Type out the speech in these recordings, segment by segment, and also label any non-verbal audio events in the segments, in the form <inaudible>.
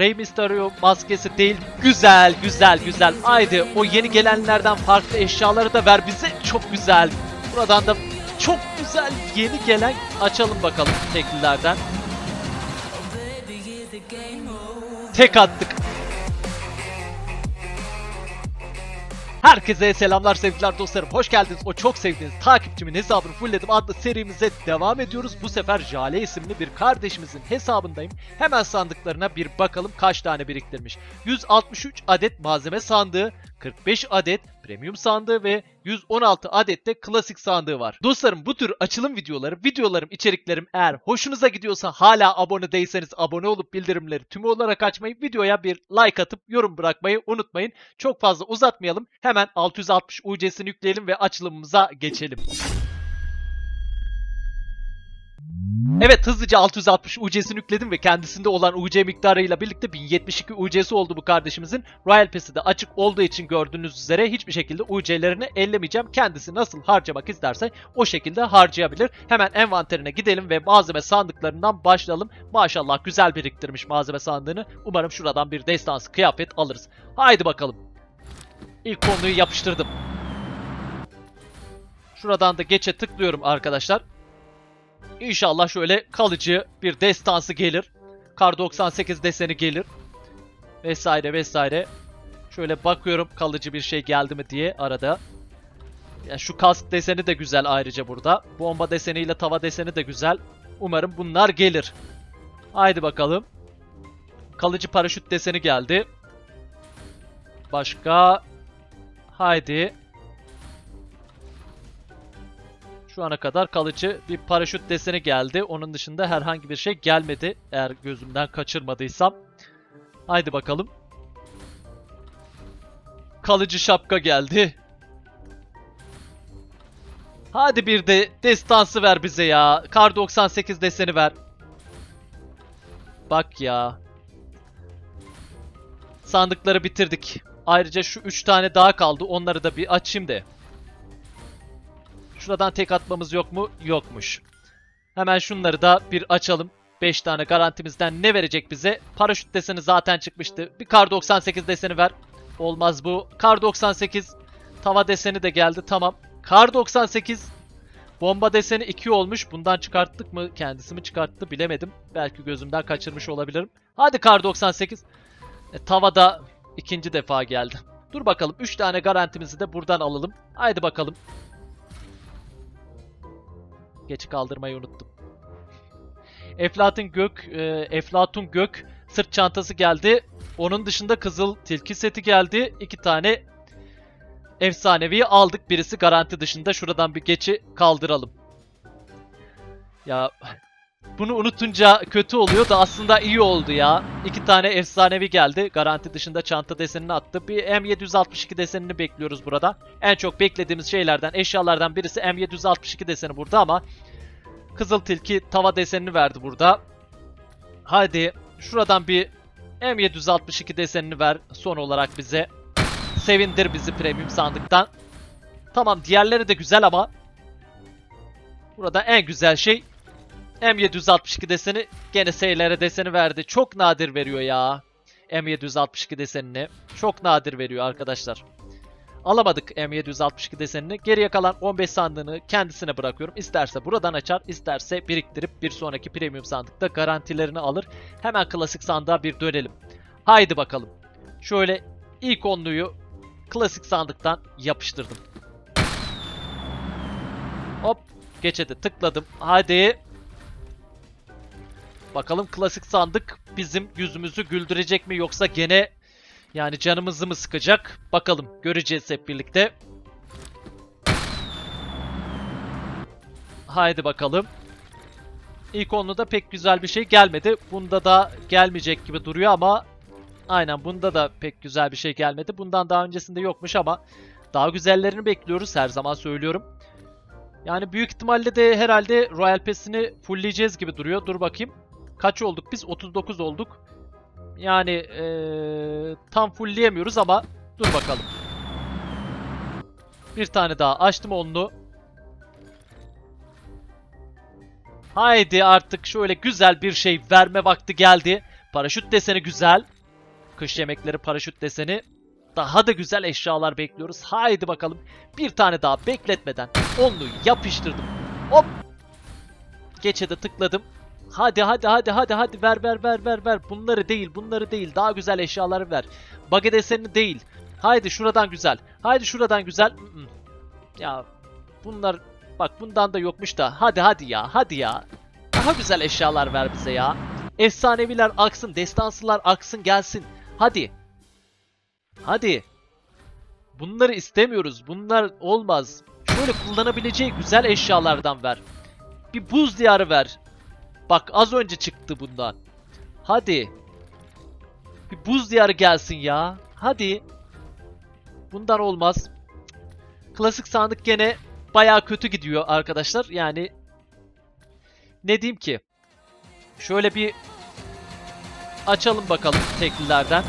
Rey Mysterio maskesi değil. Güzel, güzel, güzel. Haydi o yeni gelenlerden farklı eşyaları da ver bize. Çok güzel. Buradan da çok güzel yeni gelen açalım bakalım teklilerden. Tek attık. Herkese selamlar sevgiler dostlarım. Hoş geldiniz. O çok sevdiğiniz takipçimin hesabını fullledim adlı serimize devam ediyoruz. Bu sefer Jale isimli bir kardeşimizin hesabındayım. Hemen sandıklarına bir bakalım kaç tane biriktirmiş. 163 adet malzeme sandığı, 45 adet premium sandığı ve 116 adet de klasik sandığı var. Dostlarım bu tür açılım videoları, videolarım, içeriklerim eğer hoşunuza gidiyorsa hala abone değilseniz abone olup bildirimleri tümü olarak açmayı, videoya bir like atıp yorum bırakmayı unutmayın. Çok fazla uzatmayalım. Hemen 660 UC'sini yükleyelim ve açılımımıza geçelim. Evet hızlıca 660 UC'sini yükledim ve kendisinde olan UC miktarıyla birlikte 1072 UC'si oldu bu kardeşimizin. Royal Pass'i de açık olduğu için gördüğünüz üzere hiçbir şekilde UC'lerini ellemeyeceğim. Kendisi nasıl harcamak isterse o şekilde harcayabilir. Hemen envanterine gidelim ve malzeme sandıklarından başlayalım. Maşallah güzel biriktirmiş malzeme sandığını. Umarım şuradan bir destansı kıyafet alırız. Haydi bakalım. İlk konuyu yapıştırdım. Şuradan da geçe tıklıyorum arkadaşlar. İnşallah şöyle kalıcı bir destansı gelir. Kar 98 deseni gelir. Vesaire vesaire. Şöyle bakıyorum kalıcı bir şey geldi mi diye arada. Ya şu kask deseni de güzel ayrıca burada. Bomba deseniyle tava deseni de güzel. Umarım bunlar gelir. Haydi bakalım. Kalıcı paraşüt deseni geldi. Başka. Haydi. Şu ana kadar kalıcı bir paraşüt deseni geldi. Onun dışında herhangi bir şey gelmedi. Eğer gözümden kaçırmadıysam. Haydi bakalım. Kalıcı şapka geldi. Hadi bir de destansı ver bize ya. Kar 98 deseni ver. Bak ya. Sandıkları bitirdik. Ayrıca şu 3 tane daha kaldı. Onları da bir açayım de. Şuradan tek atmamız yok mu? Yokmuş. Hemen şunları da bir açalım. 5 tane garantimizden ne verecek bize? Paraşüt deseni zaten çıkmıştı. Bir kar 98 deseni ver. Olmaz bu. Kar 98. Tava deseni de geldi. Tamam. Kar 98. Bomba deseni 2 olmuş. Bundan çıkarttık mı? Kendisi mi çıkarttı bilemedim. Belki gözümden kaçırmış olabilirim. Hadi kar 98. E, tava da ikinci defa geldi. Dur bakalım. 3 tane garantimizi de buradan alalım. Haydi bakalım. Geç kaldırmayı unuttum. Eflatun Gök, e, Eflatun Gök sırt çantası geldi. Onun dışında Kızıl Tilki seti geldi. İki tane efsanevi aldık. Birisi garanti dışında. Şuradan bir geçi kaldıralım. Ya bunu unutunca kötü oluyor da aslında iyi oldu ya. İki tane efsanevi geldi. Garanti dışında çanta desenini attı. Bir M762 desenini bekliyoruz burada. En çok beklediğimiz şeylerden, eşyalardan birisi M762 deseni burada ama Kızıl Tilki tava desenini verdi burada. Hadi şuradan bir M762 desenini ver son olarak bize. Sevindir bizi premium sandıktan. Tamam diğerleri de güzel ama burada en güzel şey M762 deseni gene SLR deseni verdi. Çok nadir veriyor ya. M762 desenini. Çok nadir veriyor arkadaşlar. Alamadık M762 desenini. Geriye kalan 15 sandığını kendisine bırakıyorum. İsterse buradan açar, isterse biriktirip bir sonraki premium sandıkta garantilerini alır. Hemen klasik sandığa bir dönelim. Haydi bakalım. Şöyle ilk onluyu klasik sandıktan yapıştırdım. Hop geçede tıkladım. Hadi. Bakalım klasik sandık bizim yüzümüzü güldürecek mi yoksa gene yani canımızı mı sıkacak? Bakalım göreceğiz hep birlikte. Haydi bakalım. İlk onluda pek güzel bir şey gelmedi. Bunda da gelmeyecek gibi duruyor ama aynen bunda da pek güzel bir şey gelmedi. Bundan daha öncesinde yokmuş ama daha güzellerini bekliyoruz her zaman söylüyorum. Yani büyük ihtimalle de herhalde Royal Pass'ini fullleyeceğiz gibi duruyor. Dur bakayım. Kaç olduk biz? 39 olduk. Yani ee, tam fullleyemiyoruz ama dur bakalım. Bir tane daha açtım onu. Haydi artık şöyle güzel bir şey verme vakti geldi. Paraşüt deseni güzel. Kış yemekleri paraşüt deseni. Daha da güzel eşyalar bekliyoruz. Haydi bakalım. Bir tane daha bekletmeden onlu yapıştırdım. Hop. Geçe de tıkladım. Hadi hadi hadi hadi hadi ver ver ver ver ver. Bunları değil bunları değil. Daha güzel eşyaları ver. Buggy deseni değil. Haydi şuradan güzel. Haydi şuradan güzel. Ya bunlar bak bundan da yokmuş da. Hadi hadi ya hadi ya. Daha güzel eşyalar ver bize ya. Efsaneviler aksın, destansılar aksın gelsin. Hadi. Hadi. Bunları istemiyoruz. Bunlar olmaz. Şöyle kullanabileceği güzel eşyalardan ver. Bir buz diyarı ver. Bak az önce çıktı bundan. Hadi. Bir buz diyarı gelsin ya. Hadi. Bundan olmaz. Klasik sandık gene baya kötü gidiyor arkadaşlar. Yani ne diyeyim ki? Şöyle bir açalım bakalım teklilerden.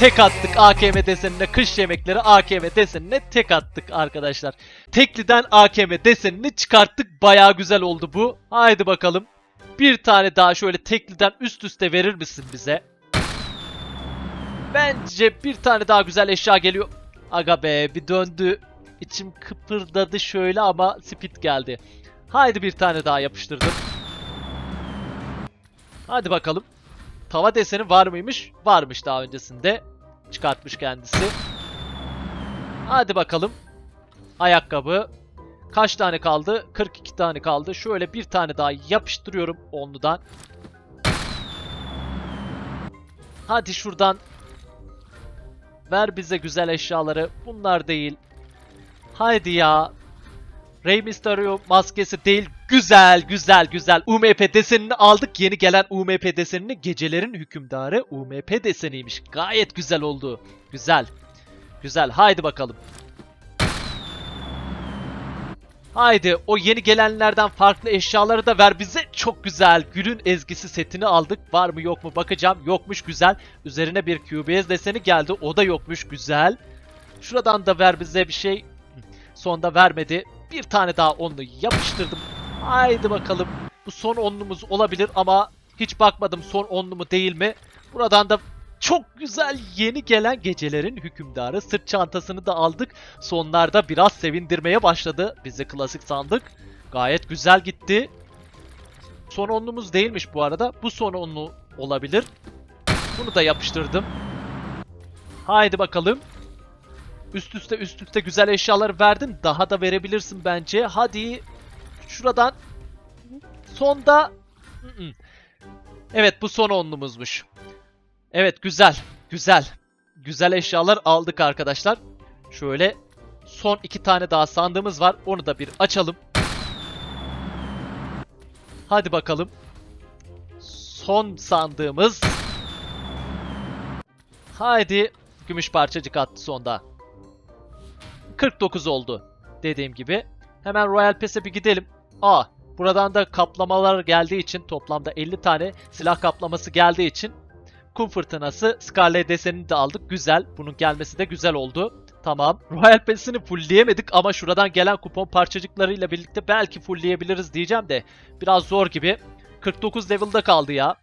Tek attık AKM desenine, kış yemekleri AKM desenine tek attık arkadaşlar. Tekliden AKM desenini çıkarttık. Baya güzel oldu bu. Haydi bakalım. Bir tane daha şöyle tekliden üst üste verir misin bize? Bence bir tane daha güzel eşya geliyor. Aga be bir döndü. İçim kıpırdadı şöyle ama speed geldi. Haydi bir tane daha yapıştırdım. Hadi bakalım. Tava deseni var mıymış? Varmış daha öncesinde. Çıkartmış kendisi. Hadi bakalım. Ayakkabı. Kaç tane kaldı? 42 tane kaldı. Şöyle bir tane daha yapıştırıyorum onludan. Hadi şuradan. Ver bize güzel eşyaları. Bunlar değil. Haydi ya. Rey Mysterio maskesi değil. Güzel, güzel, güzel. UMP desenini aldık. Yeni gelen UMP desenini gecelerin hükümdarı UMP deseniymiş. Gayet güzel oldu. Güzel. Güzel. Haydi bakalım. Haydi o yeni gelenlerden farklı eşyaları da ver bize. Çok güzel. Gül'ün ezgisi setini aldık. Var mı yok mu bakacağım. Yokmuş güzel. Üzerine bir QBS deseni geldi. O da yokmuş güzel. Şuradan da ver bize bir şey. Sonda vermedi. Bir tane daha onlu yapıştırdım. Haydi bakalım. Bu son onlumuz olabilir ama hiç bakmadım son onlu mu değil mi. Buradan da çok güzel yeni gelen gecelerin hükümdarı sırt çantasını da aldık. Sonlarda biraz sevindirmeye başladı bizi klasik sandık. Gayet güzel gitti. Son onlumuz değilmiş bu arada. Bu son onlu olabilir. Bunu da yapıştırdım. Haydi bakalım. Üst üste üst üste güzel eşyalar verdin. Daha da verebilirsin bence. Hadi. Şuradan. Sonda. Evet bu son onlumuzmuş. Evet güzel. Güzel. Güzel eşyalar aldık arkadaşlar. Şöyle son iki tane daha sandığımız var. Onu da bir açalım. Hadi bakalım. Son sandığımız. Haydi. Gümüş parçacık attı sonda. 49 oldu. Dediğim gibi. Hemen Royal Pass'e bir gidelim. Aa, buradan da kaplamalar geldiği için toplamda 50 tane silah kaplaması geldiği için kum fırtınası Scarlet desenini de aldık. Güzel. Bunun gelmesi de güzel oldu. Tamam. Royal Pass'ini fullleyemedik ama şuradan gelen kupon parçacıklarıyla birlikte belki fullleyebiliriz diyeceğim de biraz zor gibi. 49 level'da kaldı ya.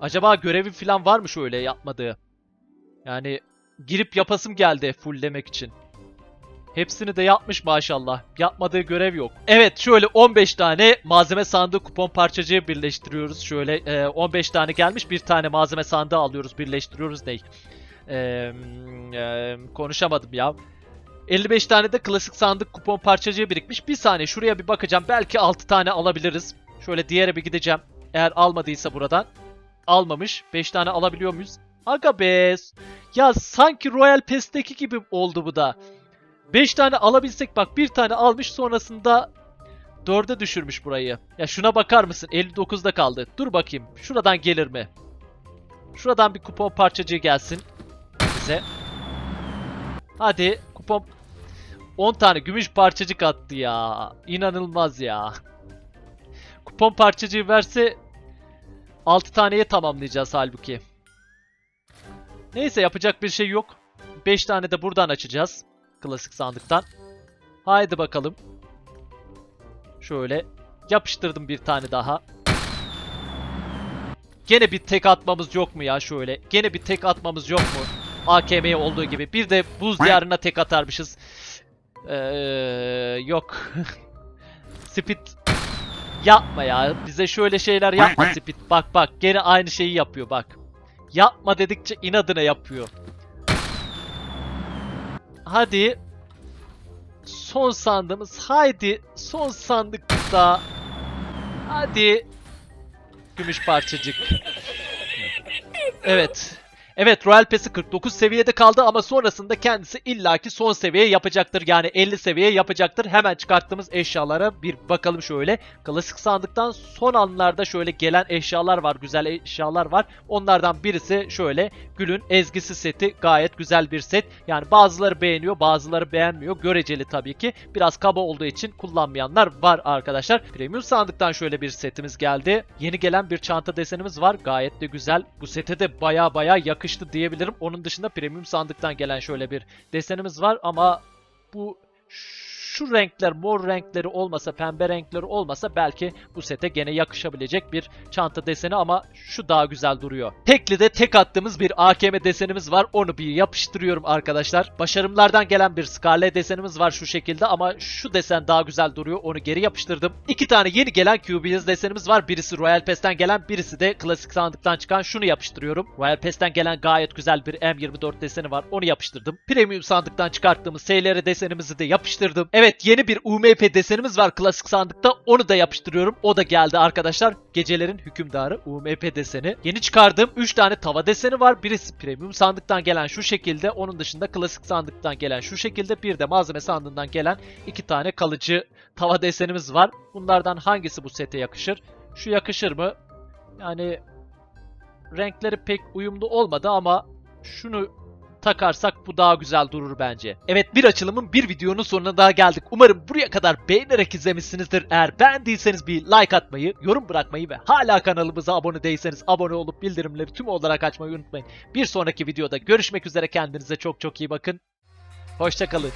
Acaba görevi falan var mı şöyle yapmadığı? Yani girip yapasım geldi fulllemek için. Hepsini de yapmış maşallah. Yapmadığı görev yok. Evet şöyle 15 tane malzeme sandığı kupon parçacığı birleştiriyoruz. Şöyle e, 15 tane gelmiş bir tane malzeme sandığı alıyoruz birleştiriyoruz ne? E, e, konuşamadım ya. 55 tane de klasik sandık kupon parçacığı birikmiş. Bir saniye şuraya bir bakacağım. Belki 6 tane alabiliriz. Şöyle diğere bir gideceğim. Eğer almadıysa buradan. Almamış. 5 tane alabiliyor muyuz? Aga be. Ya sanki Royal Pass'teki gibi oldu bu da. 5 tane alabilsek bak bir tane almış sonrasında 4'e düşürmüş burayı. Ya şuna bakar mısın? 59'da kaldı. Dur bakayım. Şuradan gelir mi? Şuradan bir kupon parçacığı gelsin bize. Hadi kupon 10 tane gümüş parçacık attı ya. İnanılmaz ya. Kupon parçacığı verse 6 taneye tamamlayacağız halbuki. Neyse yapacak bir şey yok. 5 tane de buradan açacağız. Klasik sandıktan. Haydi bakalım. Şöyle yapıştırdım bir tane daha. gene bir tek atmamız yok mu ya şöyle? Gene bir tek atmamız yok mu? AKM'ye olduğu gibi. Bir de buz diyarına tek atarmışız. Ee, yok. <laughs> Speed yapma ya. Bize şöyle şeyler yapma Speed. Bak bak gene aynı şeyi yapıyor bak. Yapma dedikçe inadına yapıyor. Hadi. Son sandığımız. Haydi. Son sandıkta. Hadi. Gümüş parçacık. Evet. Evet Royal Pass'i 49 seviyede kaldı ama sonrasında kendisi illaki son seviye yapacaktır. Yani 50 seviye yapacaktır. Hemen çıkarttığımız eşyalara bir bakalım şöyle. Klasik sandıktan son anlarda şöyle gelen eşyalar var. Güzel eşyalar var. Onlardan birisi şöyle Gül'ün ezgisi seti. Gayet güzel bir set. Yani bazıları beğeniyor bazıları beğenmiyor. Göreceli tabii ki. Biraz kaba olduğu için kullanmayanlar var arkadaşlar. Premium sandıktan şöyle bir setimiz geldi. Yeni gelen bir çanta desenimiz var. Gayet de güzel. Bu sete de baya baya yakıştı diyebilirim. Onun dışında premium sandıktan gelen şöyle bir desenimiz var ama bu şu renkler mor renkleri olmasa pembe renkleri olmasa belki bu sete gene yakışabilecek bir çanta deseni ama şu daha güzel duruyor. Tekli de tek attığımız bir AKM desenimiz var onu bir yapıştırıyorum arkadaşlar. Başarımlardan gelen bir Scarlet desenimiz var şu şekilde ama şu desen daha güzel duruyor onu geri yapıştırdım. İki tane yeni gelen QBS desenimiz var birisi Royal Pass'ten gelen birisi de klasik sandıktan çıkan şunu yapıştırıyorum. Royal Pass'ten gelen gayet güzel bir M24 deseni var onu yapıştırdım. Premium sandıktan çıkarttığımız SLR desenimizi de yapıştırdım. Evet yeni bir UMP desenimiz var klasik sandıkta. Onu da yapıştırıyorum. O da geldi arkadaşlar. Gecelerin hükümdarı UMP deseni. Yeni çıkardığım 3 tane tava deseni var. Birisi premium sandıktan gelen şu şekilde. Onun dışında klasik sandıktan gelen şu şekilde. Bir de malzeme sandığından gelen 2 tane kalıcı tava desenimiz var. Bunlardan hangisi bu sete yakışır? Şu yakışır mı? Yani renkleri pek uyumlu olmadı ama şunu takarsak bu daha güzel durur bence. Evet bir açılımın bir videonun sonuna daha geldik. Umarım buraya kadar beğenerek izlemişsinizdir. Eğer beğendiyseniz bir like atmayı, yorum bırakmayı ve hala kanalımıza abone değilseniz abone olup bildirimleri tüm olarak açmayı unutmayın. Bir sonraki videoda görüşmek üzere kendinize çok çok iyi bakın. Hoşçakalın.